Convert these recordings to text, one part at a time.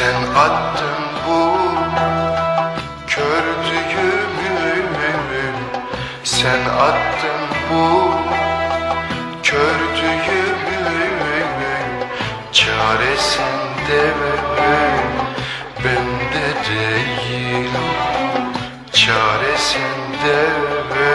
Sen attın bu kör düğümü. Sen attın bu kör düğümü. Çaresinde bende değil. Çaresinde bende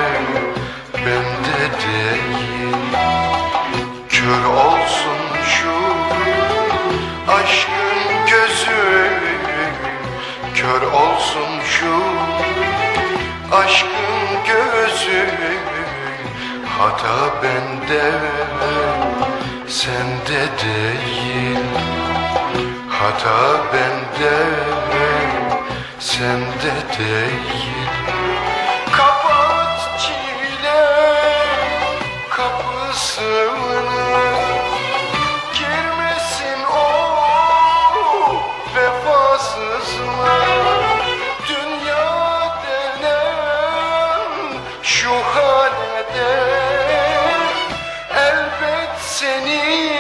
Hata bende sende değil. Hata bende sende değil. Kapat çile kapısını seni.